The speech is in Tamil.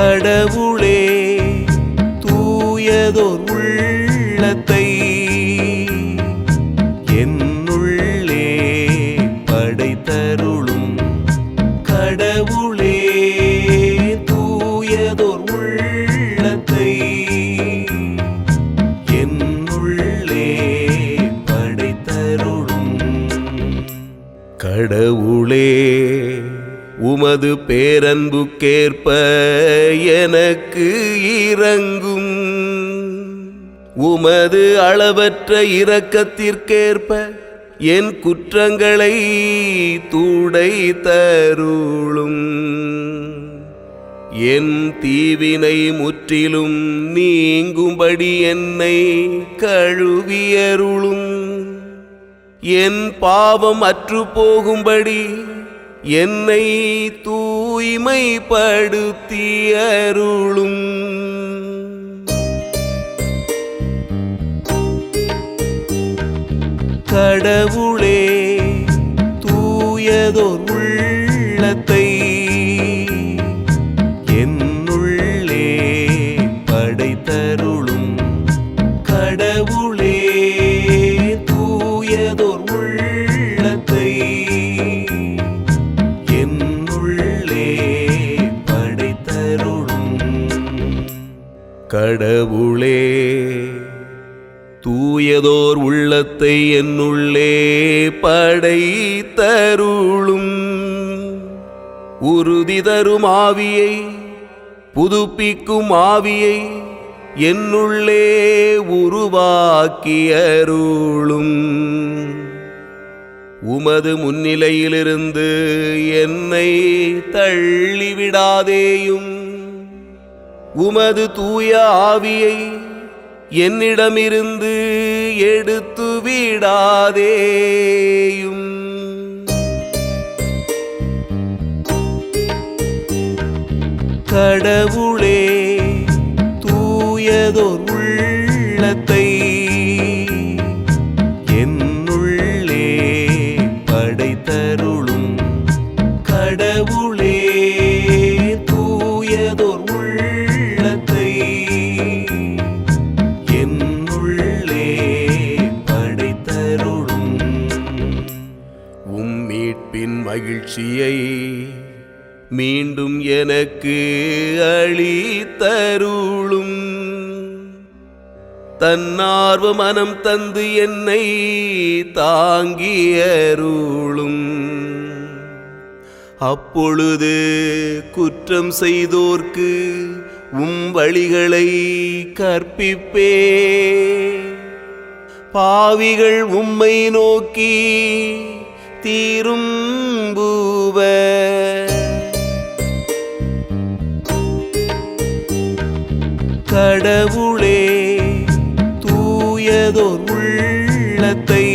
கடவுளே தூயதோர் உள்ளத்தை என்னுள்ளே படைத்தருளும் கடவுளே தூயதோர் உள்ளத்தை என்னுள்ளே படைத்தருளும் கடவுளே. உமது பேரன்புக்கேற்ப எனக்கு இறங்கும் உமது அளவற்ற இரக்கத்திற்கேற்ப என் குற்றங்களை தூடை தருளும். என் தீவினை முற்றிலும் நீங்கும்படி என்னை கழுவியருளும். என் பாவம் அற்று போகும்படி என்னை தூய்மைப்படுத்தியருளும். கடவுளே தூயதோர் உள்ளத்தை என்னுள்ளே படைத்தருளும். கடவுளே கடவுளே தூயதோர் உள்ளத்தை என்னுள்ளே படைத்தருளும். உறுதி தரும் ஆவியை புதுப்பிக்கும் ஆவியை என்னுள்ளே உருவாக்கியருளும். உமது முன்னிலையிலிருந்து என்னை தள்ளிவிடாதேயும். உமது தூய ஆவியை என்னிடமிருந்து எடுத்து விடாதேயும். கடவுளே தூயதோர் உள்ளத்தை மகிழ்ச்சியை மீண்டும் எனக்கு அளித்தருளும். தன்னார்வ மனம் தந்து என்னை தாங்கியருளும். அப்பொழுது குற்றம் செய்தோர்க்கு உம் வழிகளை கற்பிப்பே. பாவிகள் உம்மை நோக்கி திரும்புவ கடவுளே தூயதோர் உள்ளத்தை